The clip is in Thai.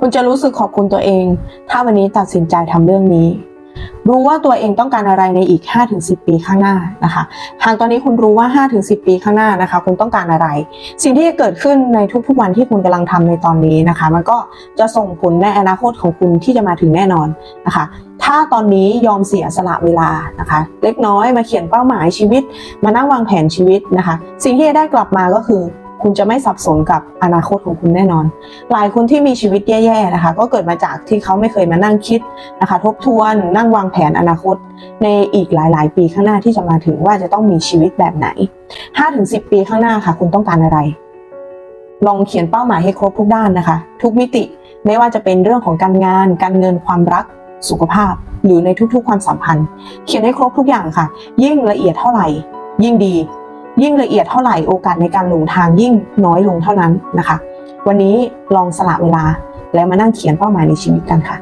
คุณจะรู้สึกขอบคุณตัวเอง ถ้าวันนี้ตัดสินใจทำเรื่องนี้ รู้ว่าตัวเองต้องการอะไรในอีก 5-10 ปีข้างหน้านะคะหากตอนนี้คุณรู้ว่า 5-10 ปีข้างหน้านะคะ คุณต้องการอะไร สิ่งที่จะเกิดขึ้นในทุกๆวันที่คุณกำลังทำในตอนนี้นะคะ มันก็จะส่งผลในอนาคตของคุณที่จะมาถึงแน่นอนนะคะถ้าตอนนี้ยอมเสียสละเวลานะคะ เล็กน้อยมาเขียนเป้าหมายชีวิต มานั่งวางแผนชีวิตนะคะ สิ่งที่จะได้กลับมาก็คือ คุณจะไม่สับสนกับอนาคตของคุณแน่นอน หลายคนที่มีชีวิตแย่ๆนะคะ ก็เกิดมาจากที่เขาไม่เคยมานั่งคิดนะคะ ทบทวนนั่งวางแผนอนาคต ในอีกหลาย ๆ ปีข้างหน้าที่จะมาถึงว่าจะต้องมีชีวิตแบบไหน 5-10 ปีข้างหน้าค่ะ คุณต้องการอะไร ลองเขียนเป้าหมายให้ครบทุกด้านนะคะ ทุกมิติไม่ว่าจะเป็นเรื่องของการงาน การเงินความรักสุขภาพ หรือในทุกๆ ความสัมพันธ์ เขียนให้ครบทุกอย่างค่ะ ยิ่งละเอียดเท่าไหร่ ยิ่งดี ยิ่งละเอียดเท่าไหร่โอกาสในการหลงทางยิ่งน้อยลงเท่านั้นนะคะ วันนี้ลองสละเวลาแล้วมานั่งเขียนเป้าหมายในชีวิตกันค่ะ